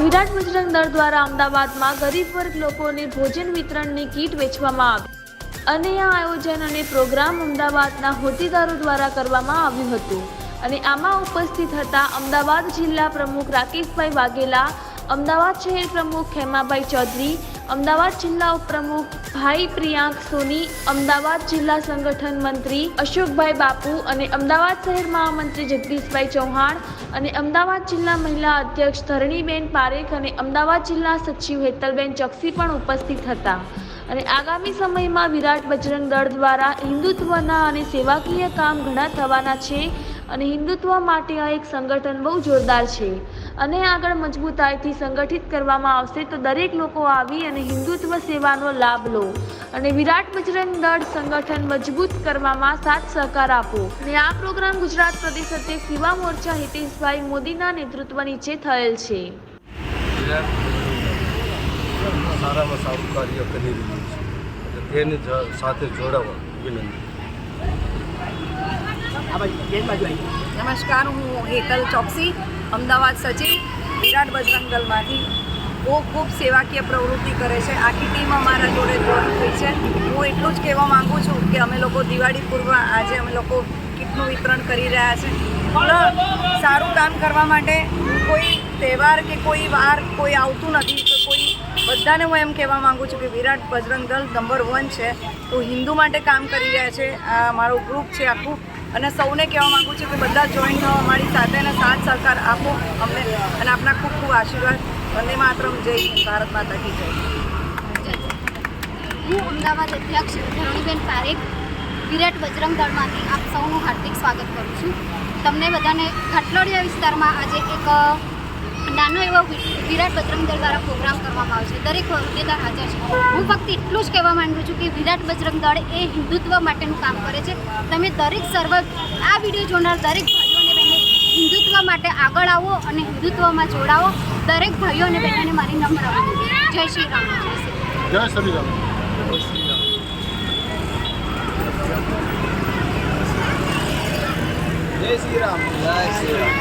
વિરાટ બજરંગ દળ દ્વારા અમદાવાદમાં ગરીબ વર્ગ લોકોને ભોજન વિતરણની કીટ વેચવામાં આવી. અને આ આયોજન અને પ્રોગ્રામ અમદાવાદના હોદ્દેદારો દ્વારા કરવામાં આવ્યું હતું. અને આમાં ઉપસ્થિત હતા અમદાવાદ જિલ્લા પ્રમુખ રાકેશભાઈ વાઘેલા, અમદાવાદ શહેર પ્રમુખ ખેમાભાઈ ચૌધરી અમદાવાદ જિલ્લા ઉપપ્રમુખ ભાઈ પ્રિયાંક સોની, અમદાવાદ જિલ્લા સંગઠન મંત્રી અશોકભાઈ બાપુ અને અમદાવાદ શહેર મહામંત્રી જગદીશભાઈ ચૌહાણ અને અમદાવાદ જિલ્લા મહિલા અધ્યક્ષ ધરણીબેન પારેખ અને અમદાવાદ જિલ્લા સચિવ હેતલબેન ચોકસી પણ ઉપસ્થિત હતા. અને આગામી સમયમાં વિરાટ બજરંગ દળ દ્વારા હિન્દુત્વના અને સેવાકીય કામ ઘણા થવાના છે અને હિન્દુત્વ માટે આ એક સંગઠન બહુ જોરદાર છે. અને આગળ મજબૂતાઈથી સંગઠિત કરવામાં આવશે તો દરેક લોકો આવી અને હિન્દુત્વ સેવાનો લાભ લો. અને વિરાટ બજરંગ દળ સંગઠન મજબૂત કરવામાં સાથ સહકાર આપો. અને આ પ્રોગ્રામ ગુજરાત પ્રદેશ અધ્યક્ષ યુવા મોરચા હિતેશભાઈ મોદીના નેતૃત્વ નીચે થયેલ છે. સારામાં સારું કાર્ય કરી રહ્યું છે. તેની સાથે જોડાવા વિનંતી. નમસ્કાર હું હેતલ ચોકસી. અમદાવાદ સચિવ વિરાટ બજરંગ દળમાંથી બહુ ખૂબ સેવાકીય પ્રવૃત્તિ કરે છે. આખી ટીમ અમારા જોડે જોઈન થઈ છે. હું એટલું જ કહેવા માગું છું કે અમે લોકો દિવાળી પૂર્વ આજે અમે લોકો કીટનું વિતરણ કરી રહ્યા છે. સારું કામ કરવા માટે કોઈ તહેવાર કે કોઈ વાર કોઈ આવતું નથી તો કોઈ બધાને હું એમ કહેવા માંગુ છું કે વિરાટ બજરંગ દળ નંબર વન છે. તો હિન્દુ માટે કામ કરી રહ્યા છે. આ મારું ગ્રુપ છે આખું. અને સૌને કહેવા માંગુ છું કે બધા જોઈન થવા અમારી સાથે અને સાથ સહકાર આપો અમને અને આપના ખૂબ ખૂબ આશીર્વાદ. વંદે માતરમ, જય ભારત માતા કી જય. હું અમદાવાદ અધ્યક્ષ ધરણીબેન પારેખ, વિરાટ બજરંગ દળમાંથી આપ સૌનું હાર્દિક સ્વાગત કરું છું. તમને બધાને ખાટલોડિયા વિસ્તારમાં આજે એક નાનો એવો વિરાટ બજરંગ દળ દ્વારા પ્રોગ્રામ કરવામાં આવશે. છે દરેક હોદ્દેદાર હાજર છે. હું ફક્ત એટલું જ કહેવા માંગુ છું કે વિરાટ બજરંગ દળ એ હિન્દુત્વ માટેનું કામ કરે છે. તમે દરેક સર્વ આ વીડિયો જોનાર દરેક ભાઈઓને હિન્દુત્વ માટે આગળ આવો અને હિન્દુત્વમાં જોડાવો. દરેક ભાઈઓ અને બહેનોને મારી નમ્ર વિનંતી. જય શ્રી રામ. જય શ્રી રામ. જય શ્રી રામ. જય શ્રી રામ. જય શ્રી રામ